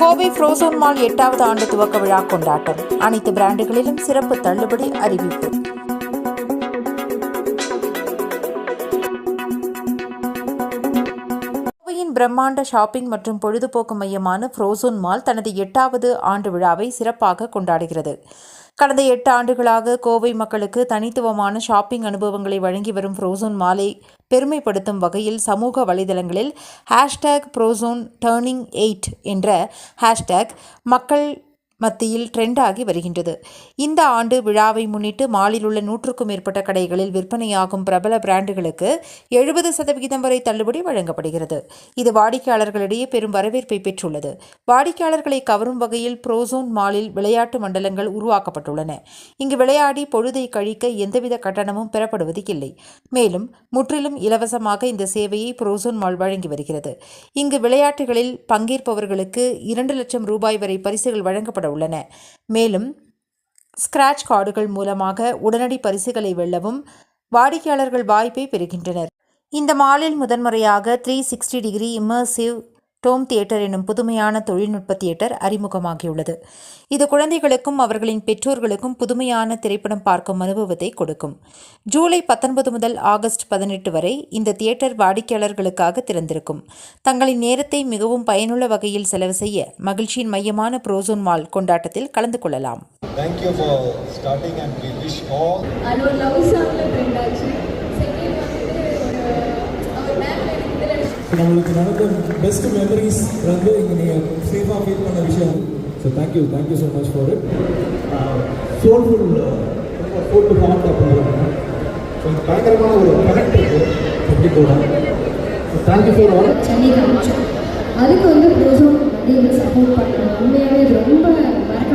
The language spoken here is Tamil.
கோவை ஃப்ரோசோன் மால் எட்டாவது ஆண்டு துவக்க விழா கொண்டாட்டம். அனைத்து பிராண்டுகளிலும் சிறப்பு தள்ளுபடி அறிவிப்பு. கோவையின் பிரம்மாண்ட ஷாப்பிங் மற்றும் பொழுதுபோக்கு மையமான ஃப்ரோசோன் மால் தனது எட்டாவது ஆண்டு விழாவை சிறப்பாக கொண்டாடுகிறது. கடந்த எட்டு ஆண்டுகளாக கோவை மக்களுக்கு தனித்துவமான ஷாப்பிங் அனுபவங்களை வழங்கி வரும் ஃப்ரோசோன் மாலை பெருமைப்படுத்தும் வகையில் சமூக வலைதளங்களில் ஹேஷ்டேக் ப்ரோசோன் டேர்னிங் எயிட் என்ற ஹேஷ்டேக் மக்கள் மத்தியில் ட்ரெண்டாகி வருகின்றது. இந்த ஆண்டு விழாவை முன்னிட்டு மாலில் உள்ள நூற்றுக்கும் மேற்பட்ட கடைகளில் விற்பனையாகும் பிரபல பிராண்டுகளுக்கு எழுபது சதவிகிதம் வரை தள்ளுபடி வழங்கப்படுகிறது. இது வாடிக்கையாளர்களிடையே பெரும் வரவேற்பை பெற்றுள்ளது. வாடிக்கையாளர்களை கவரும் வகையில் புரோசோன் மாலில் விளையாட்டு மண்டலங்கள் உருவாக்கப்பட்டுள்ளன. இங்கு விளையாடி பொழுதை கழிக்க எந்தவித கட்டணமும் பெறப்படுவது இல்லை. மேலும் முற்றிலும் இலவசமாக இந்த சேவையை ப்ரோசோன் மால் வழங்கி வருகிறது. இங்கு விளையாட்டுகளில் பங்கேற்பவர்களுக்கு இரண்டு லட்சம் ரூபாய் வரை பரிசுகள் வழங்கப்பட உள்ளன மேலும் ஸ்கிராட்ச் கார்டுகள் மூலமாக உடனடி பரிசுகளை வெல்லவும் வாடிக்கையாளர்கள் வாய்ப்பை பெறுகின்றனர். இந்த மாலில் முதன்முறையாக three sixty degree immersive dome theatre எனும் புதுமையான தொழில்நுட்ப தியேட்டர் அறிமுகமாகியுள்ளது. இது குழந்தைகளுக்கும் அவர்களின் பெற்றோர்களுக்கும் புதுமையான திரைப்படம் பார்க்கும் அனுபவத்தை கொடுக்கும். ஜூலை பத்தொன்பது முதல் ஆகஸ்ட் பதினெட்டு வரை இந்த தியேட்டர் வாடிக்கையாளர்களுக்காக திறந்திருக்கும். தங்களின் நேரத்தை மிகவும் பயனுள்ள வகையில் செலவு செய்ய மகிழ்ச்சியின் மையமான ப்ரோசோன் மால் கொண்டாட்டத்தில் கலந்து கொள்ளலாம். Thank you for starting and we wish all ஒரு லவ் சாங்கில் நம்மளுக்கு நடந்த பெஸ்ட் மெமரிஸ் வந்து இங்கே நீங்கள் சேஃபாக ஃபீல் பண்ண விஷயம். So thank you thank you so much for it soulful food hot programme so பயங்கரமான ஒரு கனெக்ட் இருக்குது பப்ளிக்கோட so thank you for all Chennai அதுக்கு வந்து ப்ரோசோன் வந்து சப்போர்ட் பண்ணாங்க உண்மையாகவே ரொம்ப மறக்க